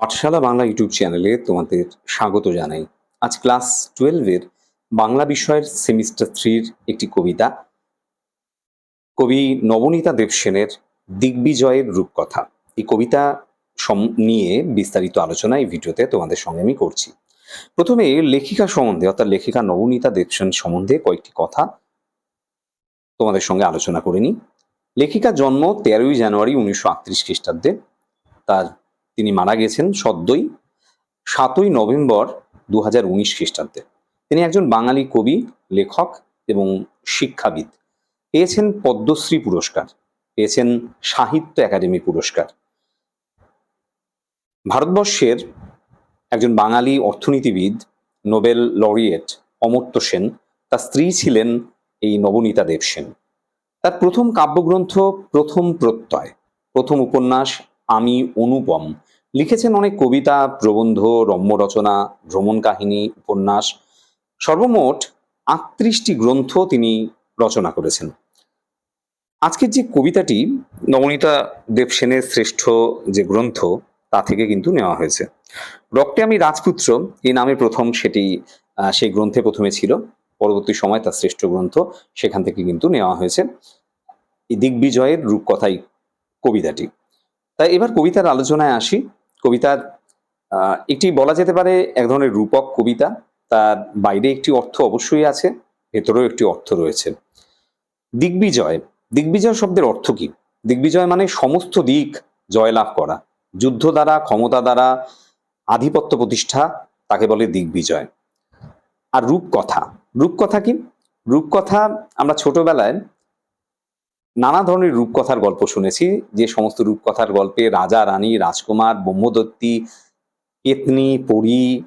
পাঠশালা Bangla YouTube চ্যানেলে তোমাদের স্বাগত জানাই। আজ ক্লাস টুয়েলভের বাংলা বিষয়ের সেমিস্টার থ্রির একটি কবিতা। কবি নবনীতা দেবসেনের দিগ্বিজয়ের রূপকথা। এই কবিতা নিয়ে বিস্তারিত আলোচনা এই ভিডিওতে তোমাদের সঙ্গে আমি করছি। প্রথমে লেখিকা সম্বন্ধে, অর্থাৎ লেখিকা নবনীতা দেবসেন সম্বন্ধে কয়েকটি কথা তোমাদের সঙ্গে আলোচনা করে নিই। লেখিকার জন্ম তেরোই জানুয়ারি উনিশশো আটত্রিশ খ্রিস্টাব্দে। তার তিনি মারা গেছেন সদ্যই সাতই নভেম্বর দু হাজার উনিশ খ্রিস্টাব্দে। তিনি একজন বাঙালি কবি, লেখক এবং শিক্ষাবিদ। পেয়েছেন পদ্মশ্রী পুরস্কার, পেয়েছেন সাহিত্য একাডেমি পুরস্কার। ভারতবর্ষের একজন বাঙালি অর্থনীতিবিদ, নোবেল লরিয়েট অমর্ত্য সেন, তার স্ত্রী ছিলেন এই নবনীতা দেব সেন। তার প্রথম কাব্যগ্রন্থ প্রথম প্রত্যয়, প্রথম উপন্যাস আমি অনুপম। লিখেছেন অনেক কবিতা, প্রবন্ধ রম্য রচনা ভ্রমণ কাহিনী, উপন্যাস। সর্বমোট আটত্রিশটি গ্রন্থ তিনি রচনা করেছেন। আজকের যে কবিতাটি নবনীতা দেবসেনের শ্রেষ্ঠ যে গ্রন্থ, তা থেকে কিন্তু নেওয়া হয়েছে। রক্তে আমি রাজপুত্র, এই নামে প্রথম সেটি সেই গ্রন্থে প্রথমে ছিল। পরবর্তী সময় তার শ্রেষ্ঠ গ্রন্থ সেখান থেকে কিন্তু নেওয়া হয়েছে। দিগ্বিজয়ের রূপকথাই কবিতাটি। তাই এবার কবিতার আলোচনায় আসি। কবিতার একটি বলা যেতে পারে এক ধরনের রূপক কবিতা। তার বাইরে একটি অর্থ অবশ্যই আছে, ভেতরেও একটি অর্থ রয়েছে। দিগ্বিজয় দিগ্বিজয় শব্দের অর্থ কি? দিগ্বিজয় মানে সমস্ত দিক জয়লাভ করা, যুদ্ধ দ্বারা, ক্ষমতা দ্বারা, আধিপত্য প্রতিষ্ঠা, তাকে বলে দিগ্বিজয়। আর রূপকথা রূপকথা কি? রূপকথা আমরা ছোটবেলায় নানা ধরনের রূপকথার গল্প শুনেছি, যে সমস্ত রূপকথার গল্পে রাজা, রানী, রাজকুমার, ব্রহ্মদত্তী পেতনি পরী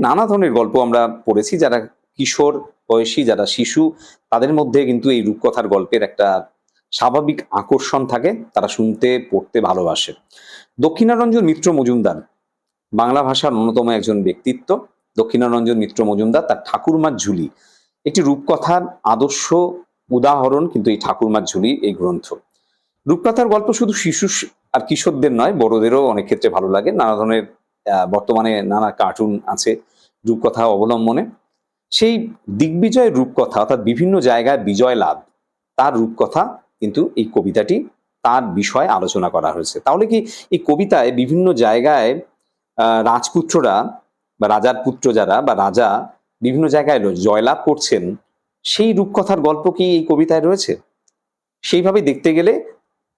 নানা ধরনের গল্প আমরা পড়েছি। যারা কিশোর বয়সী, যারা শিশু, তাদের মধ্যে কিন্তু এই রূপকথার গল্পের একটা স্বাভাবিক আকর্ষণ থাকে। তারা শুনতে, পড়তে ভালোবাসে। দক্ষিণারঞ্জন মিত্র মজুমদার বাংলা ভাষার অন্যতম একজন ব্যক্তিত্ব। দক্ষিণারঞ্জন মিত্র মজুমদার তার ঠাকুরমার ঝুলি। একটি রূপকথার আদর্শ উদাহরণ কিন্তু এই ঠাকুরমার ঝুলি, এই গ্রন্থ। রূপকথার গল্প শুধু শিশু আর কিশোরদের নয়, বড়দেরও অনেক ক্ষেত্রে ভালো লাগে। নানা ধরনের বর্তমানে নানা কার্টুন আছে রূপকথা অবলম্বনে। সেই দিগ্বিজয় রূপকথা অর্থাৎ বিভিন্ন জায়গায় বিজয় লাভ, তার রূপকথা কিন্তু এই কবিতাটি তার বিষয়ে আলোচনা করা হয়েছে। তাহলে কি এই কবিতায় বিভিন্ন জায়গায় রাজপুত্ররা বা রাজার পুত্র যারা বা রাজা বিভিন্ন জায়গায় জয়লাভ করছেন সেই রূপকথার গল্প কি এই কবিতায় রয়েছে? সেইভাবে দেখতে গেলে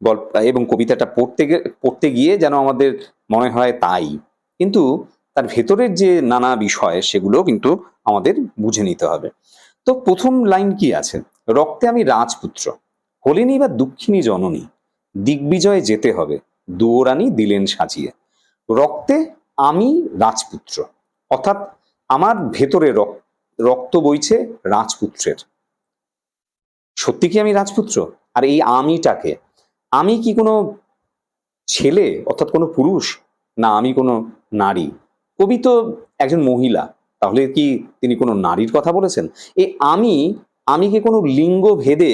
গল্প, এবং কবিতাটা পড়তে পড়তে গিয়ে যেন আমাদের মনে হয় তাই। কিন্তু তার ভেতরের যে নানা বিষয়, সেগুলো কিন্তু আমাদের বুঝে নিতে হবে। তো প্রথম লাইন কি আছে? রক্তে আমি রাজপুত্র, হলেনি বা দুঃখিনী জননী, দিগ্বিজয়ে যেতে হবে, দুয়োরানি দিলেন সাজিয়ে। রক্তে আমি রাজপুত্র, অর্থাৎ আমার ভেতরে রক- রক্ত বইছে রাজপুত্রের। সত্যি কি আমি রাজপুত্র? আর এই আমিটাকে? আমি কি কোনো ছেলে অর্থাৎ কোনো পুরুষ? না, আমি কোনো নারী। কবি তো একজন মহিলা, তাহলে কি তিনি কোনো নারীর কথা বলেছেন? এই আমি আমি কি কোনো লিঙ্গ ভেদে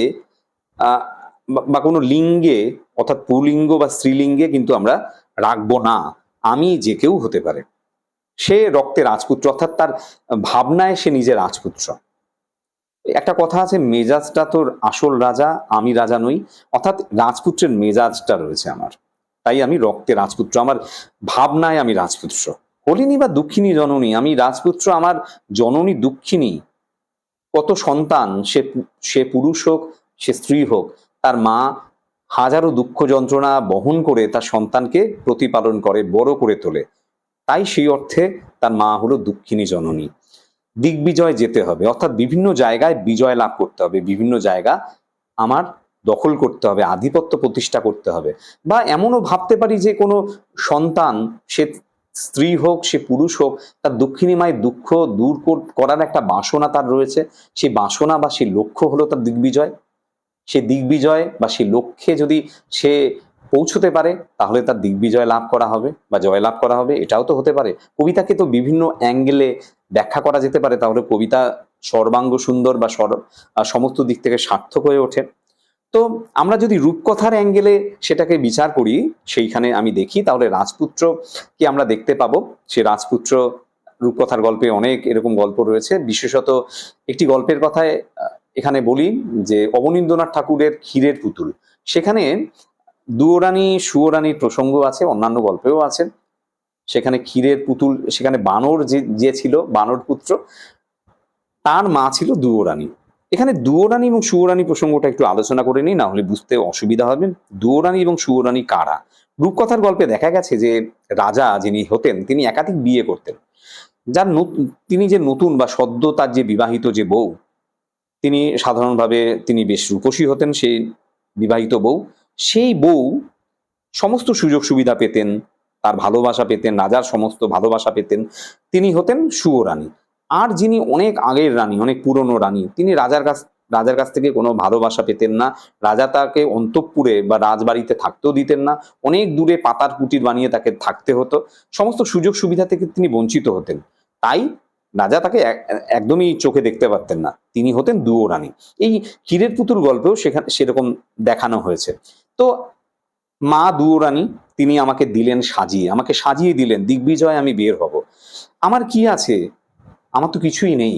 বা কোনো লিঙ্গে, অর্থাৎ পুলিঙ্গ বা স্ত্রীলিঙ্গে কিন্তু আমরা রাখব না। আমি যে কেউ হতে পারে। সে রক্তে রাজপুত্র, অর্থাৎ তার ভাবনায় সে নিজে রাজপুত্র। একটা কথা আছে, মেজাজটা তোর আসল রাজা, আমি রাজা নই, অর্থাৎ রাজপুত্রের মেজাজটা রয়েছে আমার। তাই আমি রক্তে রাজপুত্র, আমার ভাবনায় আমি রাজপুত্র। হলিনি বা দুঃখিনী জননী, আমি রাজপুত্র, আমার জননী দুঃখিনী। কত সন্তান, সে সে পুরুষ হোক, সে স্ত্রী হোক, তার মা হাজারো দুঃখ যন্ত্রণা বহন করে তার সন্তানকে প্রতিপালন করে, বড় করে তোলে। তাই সেই অর্থে তার মা হলো দুঃখিনী জননী। দিগ্বিজয় যেতে হবে, অর্থাৎ বিভিন্ন জায়গায় বিজয় লাভ করতে হবে, বিভিন্ন জায়গা আমার দখল করতে হবে, আধিপত্য প্রতিষ্ঠা করতে হবে। বা এমনও ভাবতে পারি যে কোনো সন্তান, সে স্ত্রী হোক, সে পুরুষ হোক, তার দক্ষিণী মায়ের দুঃখ দূর করার একটা বাসনা তার রয়েছে। সেই বাসনা বা সেই লক্ষ্য হলো তার দিগ্বিজয়। সে দিগ্বিজয় বা সেই লক্ষ্যে যদি সে পৌঁছতে পারে, তাহলে তার দিগ্বিজয় লাভ করা হবে বা জয় লাভ করা হবে, এটাও তো হতে পারে। কবিতাকে তো বিভিন্ন অ্যাঙ্গেলে ব্যাখ্যা করা যেতে পারে, তাহলে কবিতা সর্বাঙ্গ সুন্দর বা সর সমস্ত দিক থেকে সার্থক হয়ে ওঠে। তো আমরা যদি রূপকথার অ্যাঙ্গেলে সেটাকে বিচার করি, সেইখানে আমি দেখি, তাহলে রাজপুত্রকে আমরা দেখতে পাবো। সে রাজপুত্র রূপকথার গল্পে অনেক এরকম গল্প রয়েছে। বিশেষত একটি গল্পের কথায় এখানে বলি যে, অবনীন্দ্রনাথ ঠাকুরের ক্ষীরের পুতুল। সেখানে দুয়োরানী, সুয়োরানীর প্রসঙ্গ আছে, অন্যান্য গল্পেও আছে। সেখানে ক্ষীরের পুতুল, সেখানে বানর যে যে ছিল, বানর পুত্র, তার মা ছিল দুয়োরানী। এখানে দুয়োরানী এবং সুয়োরানী প্রসঙ্গটা একটু আলোচনা করে নিই না হলে বুঝতে অসুবিধা হবে। দুয়োরানী এবং সুয়োরানী কারা? রূপকথার গল্পে দেখা গেছে যে রাজা যিনি হতেন, তিনি একাধিক বিয়ে করতেন। যার তিনি যে নতুন বা সদ্য তার যে বিবাহিত যে বউ, তিনি সাধারণভাবে তিনি বেশ রূপসী হতেন, সেই বিবাহিত বউ। সেই বউ সমস্ত সুযোগ সুবিধা পেতেন, তার ভালোবাসা পেতেন, রাজার সমস্ত ভালোবাসা পেতেন। তিনি হতেন সুয়োরানী আর যিনি অনেক আগের রানী, অনেক পুরনো রানী, তিনি রাজার কাছ রাজার কাছ থেকে কোনো ভালোবাসা পেতেন না। রাজা তাকে অন্তঃপুরে বা রাজবাড়িতে থাকতেও দিতেন না। অনেক দূরে পাতার কুটির বানিয়ে তাকে থাকতে হতো। সমস্ত সুযোগ সুবিধা থেকে তিনি বঞ্চিত হতেন। তাই রাজা তাকে এক- একদমই চোখে দেখতে পারতেন না। তিনি হতেন দুয়ো রানী। এই ক্ষীরের পুতুর গল্পেও সেখানে সেরকম দেখানো হয়েছে। তো মা দুয়ো রানী তিনি আমাকে দিলেন সাজিয়ে, আমাকে সাজিয়ে দিলেন, দিগ্বিজয় আমি বের হব। আমার কি আছে? আমার তো কিছুই নেই।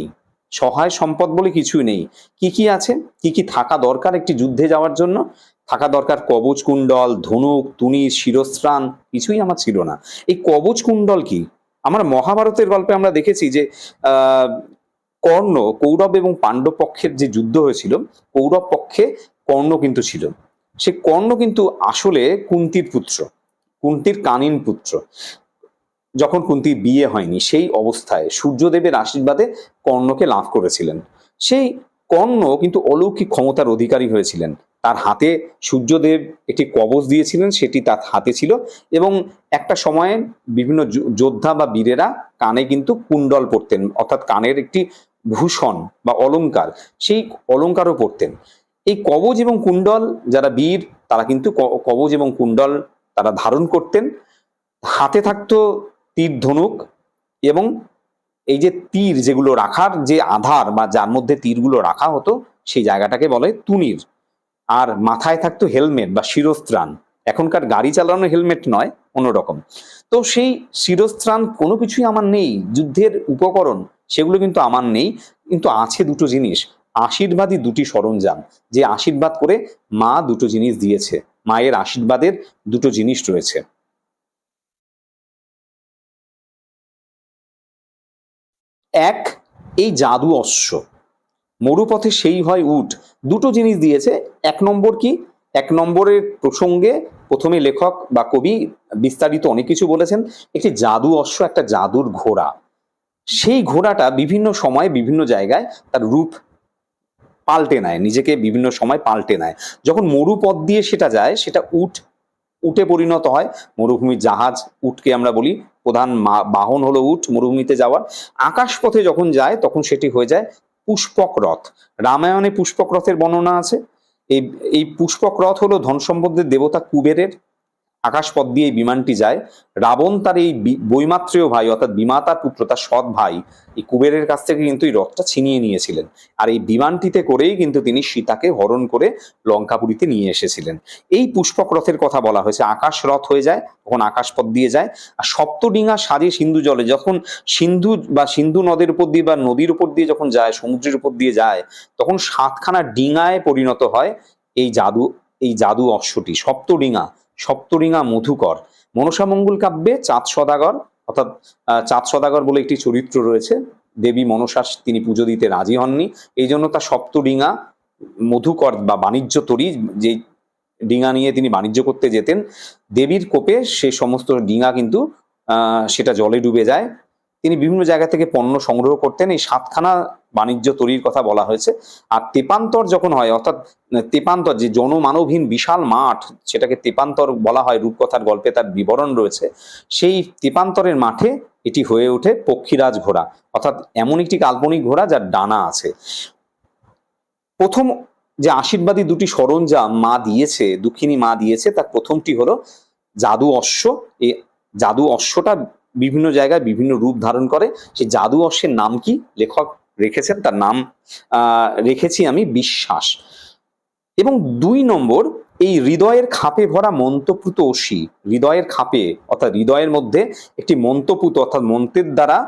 সহায় সম্পদ বলে কিছুই নেই। কি কি আছে? কি কি থাকা দরকার একটি যুদ্ধে যাওয়ার জন্য? থাকা দরকার কবচ কুণ্ডল, ধনুক, তুনি, শিরস্ত্রাণ, কিছুই আমার ছিল না। এই কবচ কুণ্ডল কি? আমরা মহাভারতের গল্পে আমরা দেখেছি যে কর্ণ, কৌরব এবং পাণ্ডব পক্ষের যে যুদ্ধ হয়েছিল, কৌরব পক্ষে কর্ণ কিন্তু ছিল। সে কর্ণ কিন্তু আসলে কুন্তির পুত্র, কুন্তির কানিন পুত্র। যখন কুন্তির বিয়ে হয়নি, সেই অবস্থায় সূর্যদেবের আশীর্বাদে কর্ণকে লাভ করেছিলেন। সেই কর্ণ কিন্তু অলৌকিক ক্ষমতার অধিকারী হয়েছিলেন। তার হাতে সূর্যদেব একটি কবচ দিয়েছিলেন, সেটি তার হাতে ছিল এবং একটা সময়ে বিভিন্ন যোদ্ধা বা বীরেরা কানে কিন্তু কুণ্ডল পরতেন, অর্থাৎ কানের একটি ভূষণ বা অলঙ্কার সেই অলংকারও পরতেন। এই কবজ এবং কুণ্ডল যারা বীর, তারা কিন্তু ক- কবচ এবং কুণ্ডল তারা ধারণ করতেন। হাতে থাকতো তীর, ধনুক এবং এই যে তীর যেগুলো রাখার যে আধার বা যার মধ্যে তীরগুলো রাখা হতো, সেই জায়গাটাকে বলে তুনির। আর মাথায় থাকতো হেলমেট বা শিরস্ত্রাণ। এখনকার গাড়ি চালানো হেলমেট নয়, অন্যরকম। তো সেই শিরস্ত্রাণ কোনো কিছুই আমার নেই, যুদ্ধের উপকরণ, সেগুলো কিন্তু আমার নেই। কিন্তু আছে দুটো জিনিস। আশীর্বাদী দুটি সরঞ্জাম, যে আশীর্বাদ করে মা দুটো জিনিস দিয়েছে, মায়ের আশীর্বাদের দুটো জিনিস রয়েছে। এক, এই জাদু অশ্ব। মরুপথে সেই হয় উট, দুটো জিনিস দিয়েছে, এক নম্বর কি? এক নম্বরের প্রসঙ্গে প্রথমে লেখক বা কবি বিস্তারিত অনেক কিছু বলেছেন, একটি জাদু অশ্ব, একটা জাদুর ঘোড়া। সেই ঘোড়াটা বিভিন্ন সময়ে বিভিন্ন জায়গায় তার রূপ পাল্টে নেয়, নিজেকে বিভিন্ন সময় পাল্টে নেয়। যখন মরুপথ দিয়ে সেটা যায়, সেটা উট, উটে পরিণত হয়। মরুভূমির জাহাজ, উটকে আমরা বলি। প্রধান বাহন হলো উট মরুভূমিতে যাওয়ার। আকাশপথে যখন যায়, তখন সেটি হয়ে যায় পুষ্পক রথ রামায়ণে পুষ্পক রথের বর্ণনা আছে। এই এই পুষ্পক রথ হলো ধন সম্পদের দেবতা কুবেরের আকাশপথ দিয়ে এই বিমানটি যায়। রাবণ তার এই বৈমাত্রেয় ভাই, অর্থাৎ বিমাতার পুত্র, তার সৎ ভাই, এই কুবেরের কাছ থেকে কিন্তু এই রথটা ছিনিয়ে নিয়েছিলেন। আর এই বিমানটিতে করেই কিন্তু তিনি সীতাকে হরণ করে লঙ্কাপুরীতে নিয়ে এসেছিলেন। এই পুষ্পক রথের কথা বলা হয়েছে, আকাশ রথ হয়ে যায়, তখন আকাশপথ দিয়ে যায়। আর সপ্তডিঙা সাজে সিন্ধু জলে, যখন সিন্ধু বা সিন্ধু নদের উপর দিয়ে বা নদীর উপর দিয়ে যখন যায়, সমুদ্রের উপর দিয়ে যায়, তখন সাতখানা ডিঙায় পরিণত হয় এই জাদু এই জাদু অশ্বটি সপ্তডিঙা সপ্তডিঙা মধুকর। মনসামঙ্গল কাব্যে চাঁদ সদাগর, অর্থাৎ চাঁদ সদাগর বলে একটি চরিত্র রয়েছে। দেবী মনসার তিনি পুজো দিতে রাজি হননি। এই জন্য তার সপ্তডিঙা মধুকর বা বাণিজ্য তরী, যে ডিঙা নিয়ে তিনি বাণিজ্য করতে যেতেন, দেবীর কোপে সে সমস্ত ডিঙা কিন্তু সেটা জলে ডুবে যায়। তিনি বিভিন্ন জায়গা থেকে পণ্য সংগ্রহ করতেন। এই সাতখানা বাণিজ্য তৈরির কথা বলা হয়েছে। আর তেপান্তর যখন হয়, অর্থাৎ তেপান্তর যে জনমানবহীন বিশাল মাঠ, সেটাকে তেপান্তর বলা হয়, রূপকথার গল্পে তার বিবরণ রয়েছে, সেই তেপান্তরের মাঠে এটি হয়ে ওঠে পক্ষীরাজ ঘোড়া, অর্থাৎ এমন একটি কাল্পনিক ঘোড়া যার ডানা আছে। প্রথম যে আশীর্বাদী দুটি সরঞ্জাম মা দিয়েছে, দুঃখিনী মা দিয়েছে, তার প্রথমটি হলো জাদু অশ্ব। এ জাদু অশ্বটা বিভিন্ন জায়গায় বিভিন্ন রূপ ধারণ করে। সেই জাদু অশ্বের নাম কি? লেখক রেখেছেন, তার নাম রেখেছি আমি বিশ্বাস। এবং দুই নম্বর, এই হৃদয়ের খাপে ভরা মন্ত্রপুত অসি হৃদয়ের খাপে, অর্থাৎ হৃদয়ের মধ্যে একটি মন্ত্রপুত, অর্থাৎ মন্ত্রের দ্বারা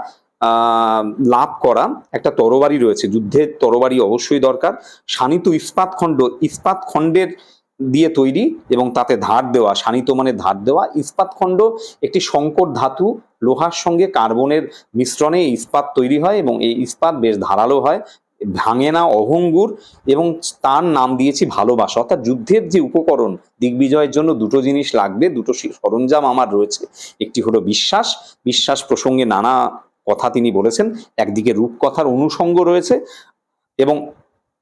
লাভ করা একটা তরবারি রয়েছে। যুদ্ধের তরবারি অবশ্যই দরকার। শানিত ইস্পাত খণ্ড, ইস্পাত খণ্ডের দিয়ে তৈরি এবং তাতে ধার দেওয়া, শানিত মানে ধার দেওয়া। ইস্পাত খণ্ড একটি সংকট ধাতু, লোহার সঙ্গে কার্বনের মিশ্রণে ইস্পাত তৈরি হয় এবং এই ইস্পাত বেশ ধারালো হয়, ভাঙে না অহঙ্গুর এবং তার নাম দিয়েছি ভালোবাসা। অর্থাৎ যুদ্ধের যে উপকরণ, দিগ্বিজয়ের জন্য দুটো জিনিস লাগবে, দুটো সরঞ্জাম আমার রয়েছে। একটি হলো বিশ্বাস বিশ্বাস প্রসঙ্গে নানা কথা তিনি বলেছেন। একদিকে রূপকথার অনুষঙ্গ রয়েছে এবং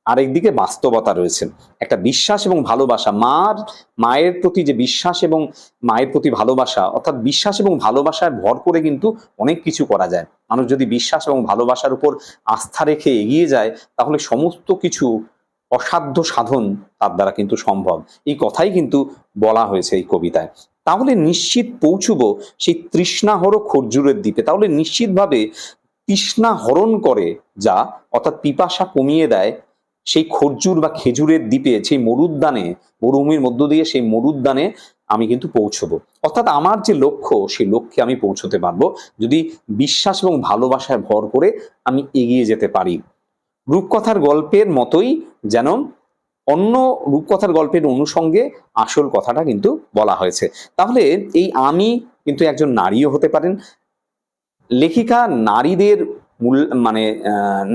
আরেকদিকে বাস্তবতা রয়েছে। একটা বিশ্বাস এবং ভালোবাসা, মার, মায়ের প্রতি যে বিশ্বাস এবং মায়ের প্রতি ভালোবাসা, অর্থাৎ বিশ্বাস এবং ভালোবাসায় ভর করে কিন্তু অনেক কিছু করা যায়। মানুষ যদি বিশ্বাস এবং ভালোবাসার উপর আস্থা রেখে এগিয়ে যায়, তাহলে সমস্ত কিছু অসাধ্য সাধন তার দ্বারা কিন্তু সম্ভব। এই কথাই কিন্তু বলা হয়েছে এই কবিতায়। তাহলে নিশ্চিত পৌঁছবো সেই তৃষ্ণাহর খর্জুরের দ্বীপে। তাহলে নিশ্চিতভাবে তৃষ্ণা হরণ করে যা, অর্থাৎ পিপাসা কমিয়ে দেয় সেই খর্জুর বা খেজুরের দ্বীপে, সেই মরুদ্যানে মরুভূমির মধ্য দিয়ে সেই মরুদ্যানে আমি কিন্তু পৌঁছবো। অর্থাৎ আমার যে লক্ষ্য, সেই লক্ষ্যে আমি পৌঁছতে পারব যদি বিশ্বাস এবং ভালোবাসায় ভর করে আমি এগিয়ে যেতে পারি। রূপকথার গল্পের মতোই যেন অন্য রূপকথার গল্পের অনুষঙ্গে আসল কথাটা কিন্তু বলা হয়েছে। তাহলে এই আমি কিন্তু একজন নারীও হতে পারেন। লেখিকা নারীদের মূল মানে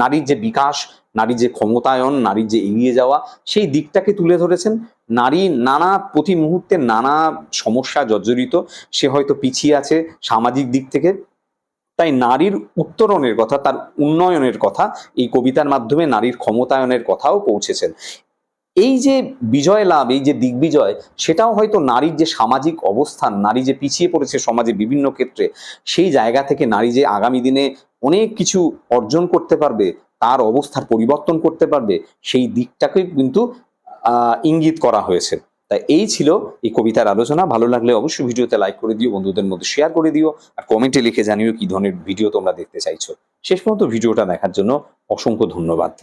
নারীর যে বিকাশ, নারীর যে ক্ষমতায়ন, নারীর যে এগিয়ে যাওয়া, সেই দিকটাকে তুলে ধরেছেন। নারী নানা, প্রতি মুহূর্তে নানা সমস্যা জর্জরিত, সে হয়তো পিছিয়ে আছে সামাজিক দিক থেকে। তাই নারীর উত্তরণের কথা, তার উন্নয়নের কথা, এই কবিতার মাধ্যমে নারীর ক্ষমতায়নের কথাও পৌঁছেছেন। এই যে বিজয় লাভ, এই যে দিগ্বিজয়, সেটাও হয়তো নারীর যে সামাজিক অবস্থান, নারী যে পিছিয়ে পড়েছে সমাজে বিভিন্ন ক্ষেত্রে, সেই জায়গা থেকে নারী যে আগামী দিনে অনেক কিছু অর্জন করতে পারবে, তার অবস্থার পরিবর্তন করতে পারবে, সেই দিকটাকে কিন্তু ইঙ্গিত করা হয়েছে। তাই এই ছিল এই কবিতার আলোচনা। ভালো লাগলে অবশ্যই ভিডিওতে লাইক করে দিও, বন্ধুদের মধ্যে শেয়ার করে দিও, আর কমেন্টে লিখে জানিও কি ধরনের ভিডিও তোমরা দেখতে চাইছো। শেষ পর্যন্ত ভিডিওটা দেখার জন্য অসংখ্য ধন্যবাদ।